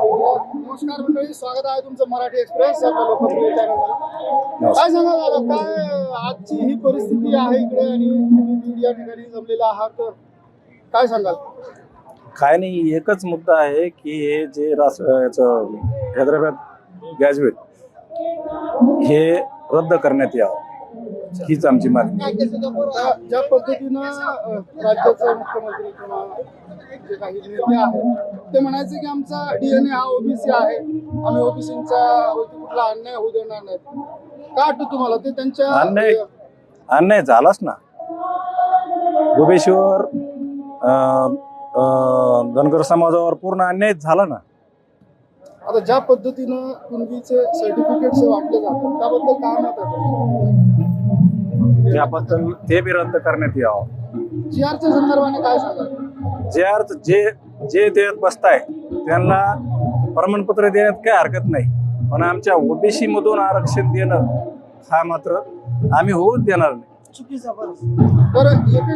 नमस्कार मंडळी स्वागत आहे तुमचं मराठी एक्सप्रेस. लोकप्रिय काय सांगाल दादा काय आजची ही परिस्थिती आहे इकडे आणि तुम्ही या ठिकाणी जमलेला आहात? काय सांगाल? काय नाही एकच मुद्दा आहे की हे जे रास याचं हैदराबाद गॅजवेट हे रद्द करण्यात यावं. हीच आमची मागणी आहे. ज्या पद्धतीनं राज्याचे मुख्यमंत्री किंवा जे काही नेते आहेत ते म्हणायचे की आमचा डीएनए हा ओबीसी आहे. आम्ही ओबीसींच्या वरती कुठला अन्याय होऊ देणार नाही. काय वाटतं तुम्हाला? ते त्यांच्या अन्याय अन्याय झालाच ना. गोबेश्वर धनगर समाजावर पूर्ण अन्याय झाला ना. आता ज्या पद्धतीनं कुणबीचे सर्टिफिकेट्स वाटले जातात त्याबद्दल काय मत आहे तुमचं? त्याबद्दल ते बी रद्द करण्यात यावं. जी आरच्या संदर्भाने काय सांगाल? जे अर्थ जे जे देत बसताय त्यांना प्रमाणपत्र देण्यात काही हरकत नाही. पण आमच्या ओबीसी मधून आरक्षण देणं हा मात्र आम्ही होऊच देणार नाही. बरं. एके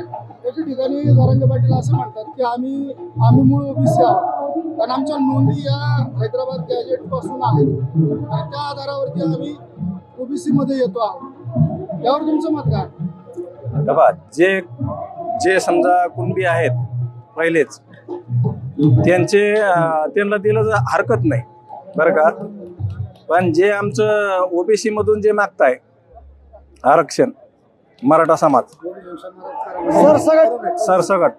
एके ठिकाणी जरांगे पाटील असं म्हणतात की आम्ही आम्ही मूळ ओबीसी आहोत. कारण आमच्या नोंदी या हैदराबाद गॅजेटपासून आहेत. आणि त्या आधारावरती आम्ही ओबीसी मध्ये येतो आहोत. यावर तुमचं मत काय? बघा जे जे समजा कुणबी आहेत पहिलेच त्यांचे अं, त्यांना दिलं जा- हरकत नाही बरं का? पण जे आमचं ओबीसी मधून जे मागताय आरक्षण मराठा समाज सरसगट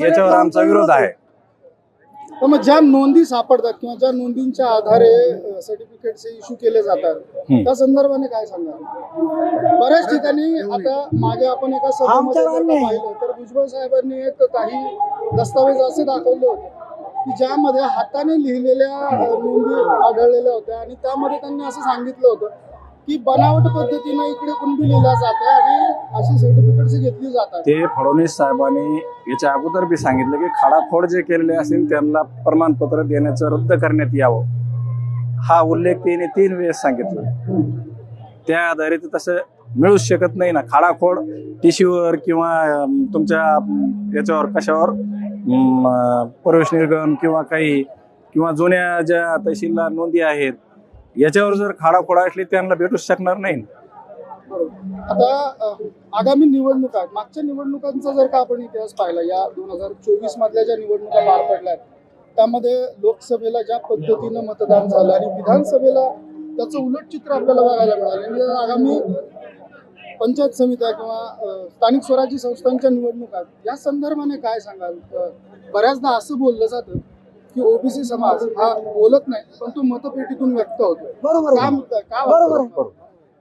याच्यावर आमचा विरोध आहे. तर मग ज्या नोंदी सापडतात किंवा ज्या नोंदींच्या आधारे सर्टिफिकेट्स इश्यू केले जातात. त्या संदर्भाने काय सांगाल बऱ्याच ठिकाणी आता मागे आपण एका सभेमध्ये पाहिलं तर भुजबळ साहेबांनी एक काही दस्तावेज असे दाखवले होते की ज्यामध्ये हाताने लिहिलेल्या नोंदी आढळलेल्या होत्या आणि त्यामध्ये त्यांनी असं सांगितलं होतं की बनावट पद्धतीनं इकडे कुणबी लिहिला जातं आणि अशी सर्टिफिकेट घेतली जातात ते फडणवीस साहेबांनी याच्या अगोदर बी सांगितलं की खाडाखोड जे केलेले असेल त्यांना प्रमाणपत्र देण्याचं रद्द करण्यात यावं. हा उल्लेख त्याने तीन वेळेस सांगितलं. त्या आधारे ते तसं मिळूच शकत नाही ना. खाडाखोड टिशीवर किंवा तुमच्या याच्यावर कशावर प्रवेश निर्गम किंवा काही किंवा जुन्या ज्या तहसीलला नोंदी आहेत याच्यावर जर खाडाखोडा असली त्यांना भेटूच शकणार नाही. आता आगामी निवडणुका मागच्या निवडणुकांचा जर का आपण इतिहास पाहिला या दोन हजार चोवीस मधल्या ज्या निवडणुका पार पडल्या आहेत, त्यामध्ये लोकसभेला ज्या पद्धतीनं मतदान झालं आणि विधानसभेला त्याचं उलट चित्र आपल्याला बघायला मिळालं. आणि आगामी पंचायत समित्या किंवा स्थानिक स्वराज्य संस्थांच्या निवडणुका या संदर्भाने काय सांगाल? बऱ्याचदा असं बोललं जातं की ओबीसी समाज हा बोलत नाही पण तो मतपेटीतून व्यक्त होतो बरोबर काय. मुद्दा? काय बरोबर वाटतं?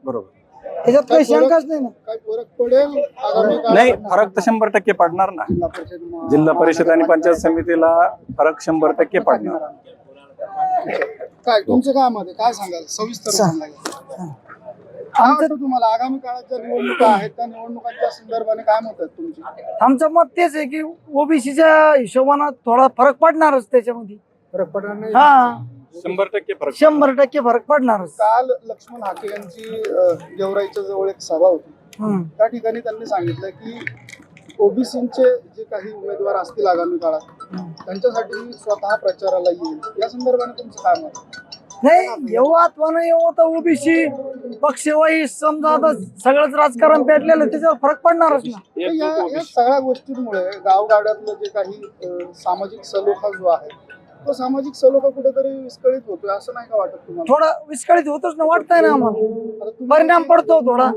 बरोबर. त्याच्यात काही शंकाच नाही ना? काय फरक पडेल? आगामी काळात? नाही फरक तर शंभर टक्के पडणार ना. जिल्हा परिषद म- जिल्हा परिषद आणि पंचायत समितीला फरक शंभर टक्के पडणार. काय तुमचं काय मत आहे? काय सांगाल? सविस्तर सांगाल. वाटतं तुम्हाला? आगामी काळात ज्या निवडणुका आहेत त्या निवडणुकांच्या संदर्भाने काय मत आहेत तुमची? आमचं मत तेच आहे की ओबीसीच्या हिशोबानं थोडा फरक पडणारच त्याच्यामध्ये. फरक पडणार नाही? हा. शंभर टक्के फरक शंभर टक्के फरक पडणारच. काल लक्ष्मण हाके यांची अ, गेवराईच्या जवळ एक सभा होती. हम्म. त्या ठिकाणी त्यांनी सांगितलं की ओबीसीचे जे काही उमेदवार असतील आगामी काळात त्यांच्यासाठी स्वतः प्रचाराला येईल. या संदर्भाने तुमचं काय मत आहे? नाही येऊ नाही येऊ तर ओबीसी. पक्षवाई समजा आता सगळंच राजकारण पेटलेलं त्याच्यावर फरक पडणारच ना. तर या या सगळ्या गोष्टींमुळे गावगाड्यातलं जे काही अ, सामाजिक सलोखा जो आहे तो सामाजिक सलोखा कुठेतरी विस्कळीत होतोय असं नाही का वाटत तुम्हाला? थोडा विस्कळीत होतच ना वाटतंय ना आम्हाला. आता तुम्ही- परिणाम पडतो थोडा.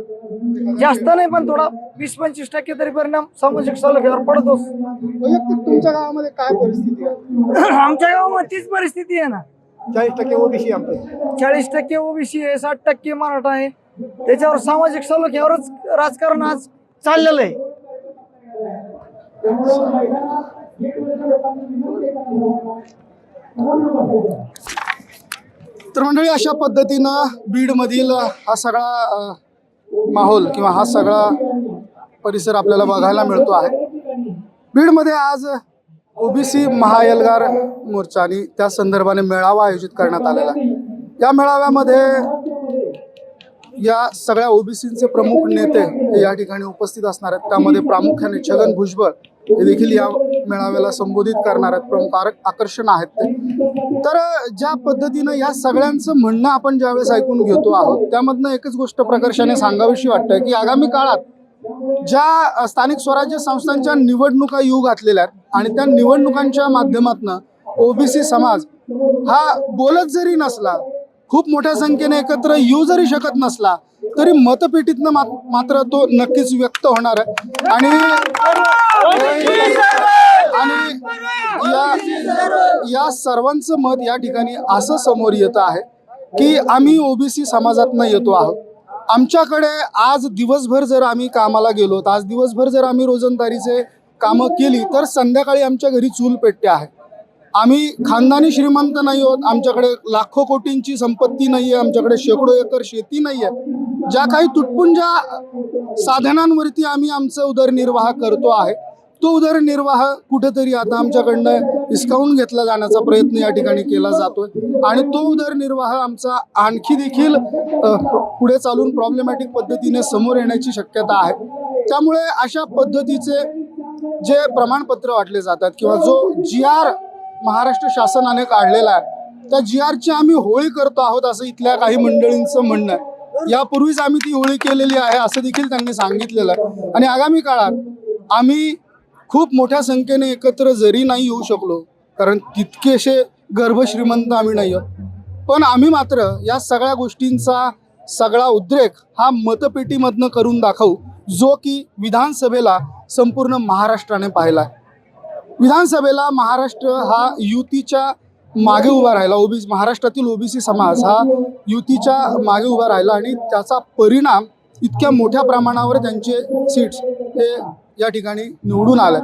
जास्त नाही पण थोडा. वीस पंचवीस टक्के तरी परिणाम सामाजिक सलोख्यावर पडतोच. वैयक्तिक तुमच्या गावामध्ये काय परिस्थिती आहे? आमच्या गावामध्ये तीच परिस्थिती आहे ना. चाळीस टक्के ओबीसी आमचे. चाळीस टक्के ओबीसी आहे साठ टक्के मराठा आहे. त्याच्यावर सामाजिक सलोख्यावरच राजकारण आज चाललेलं आहे. तर मंडळी अशा पद्धतीनं बीडमधील हा सगळा अ, माहोल किंवा हा सगळा परिसर आपल्याला बघायला मिळतो आहे. बीडमध्ये आज ओबीसी महाएल्गार मोर्चा आणि त्या संदर्भाने मेळावा आयोजित करण्यात आलेला आहे. या मेळाव्यामध्ये या सगळ्या ओबीसीचे प्रमुख नेते या ठिकाणी उपस्थित असणार आहेत. त्यामध्ये प्रामुख्याने छगन भुजबळ हे देखील या मेळाव्याला संबोधित करणार आहेत. प्रमुख आकर्षण आहेत ते. तर ज्या पद्धतीनं या सगळ्यांचं म्हणणं आपण ज्यावेळेस ऐकून घेतो आहोत त्यामधनं एकच गोष्ट प्रकर्षाने सांगावीशी वाटतं की आगामी काळात ज्या स्थानिक स्वराज्य संस्थांच्या निवडणुका येऊ घातलेल्या आहेत आणि त्या निवडणुकांच्या माध्यमातून ओबीसी समाज हा बोलत जरी नसला खूप मोठ्या संख्येने एकत्र येऊ जरी शकत नसला तरी मतपेटीतनं मा- मात्र तो नक्कीच व्यक्त होणार आहे. आणि आणि या या सर्वांचं मत या ठिकाणी असं समोर येतं आहे की आम्ही ओबीसी समाजातनं येतो आहोत. आमच्याकडे आज दिवसभर जर आम्ही कामाला गेलो तर आज दिवसभर जर आम्ही रोजंदारीचे कामं केली तर संध्याकाळी आमच्या घरी चूल पेटते आहे. आम्ही खानदानी श्रीमंत नाही आहोत आमच्याकडे लाखो कोटींची संपत्ती नाही आहे आमच्याकडे शेकडो एकर शेती नाही आहे. ज्या काही तुटपुंज्या साधनांवरती आम्ही आमचं उदरनिर्वाह करतो आहे तो उदरनिर्वाह कुठेतरी आता आमच्याकडनं हिसकावून घेतला जाण्याचा प्रयत्न या ठिकाणी केला जातोय. आणि तो उदरनिर्वाह आमचा आणखी देखील पुढे चालून प्रॉब्लेमॅटिक पद्धतीने समोर येण्याची शक्यता आहे. त्यामुळे अशा पद्धतीचे जे प्रमाणपत्र वाटले जातात किंवा जो जी आर महाराष्ट्र शासनाने काढलेला आहे त्या जी आरची आम्ही होळी करतो आहोत असं इथल्या काही मंडळींचं म्हणणं आहे. यापूर्वीच आम्ही ती होळी केलेली आहे असं देखील त्यांनी सांगितलेलं आहे. आणि आगामी काळात आम्ही खूप मोठ्या संख्येने एकत्र जरी नाही येऊ शकलो कारण तितकेसे गर्भश्रीमंत आम्ही नाही आहोत पण आम्ही मात्र या सगळ्या गोष्टींचा सगळा उद्रेक हा मतपेटीमधनं करून दाखवू जो की विधानसभेला संपूर्ण महाराष्ट्राने पाहिला आहे. विधानसभेला महाराष्ट्र हा युतीच्या मागे उभा राहिला ओबीसी महाराष्ट्रातील ओबीसी समाज हा युतीच्या मागे उभा राहिला आणि त्याचा परिणाम इतक्या मोठ्या प्रमाणावर त्यांचे सीट्स हे या ठिकाणी निवडून आले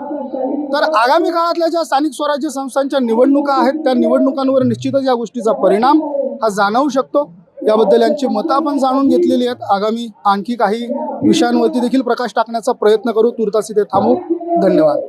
तर आगामी काळातल्या ज्या स्थानिक स्वराज्य संस्थांच्या निवडणुका आहेत त्या निवडणुकांवर निश्चितच या गोष्टीचा परिणाम हा जाणवू शकतो. याबद्दल यांची मतं आपण जाणून घेतलेली आहेत. आगामी आणखी काही विषयांवरती देखील प्रकाश टाकण्याचा प्रयत्न करू. तुर्तास इथे थांबू. धन्यवाद.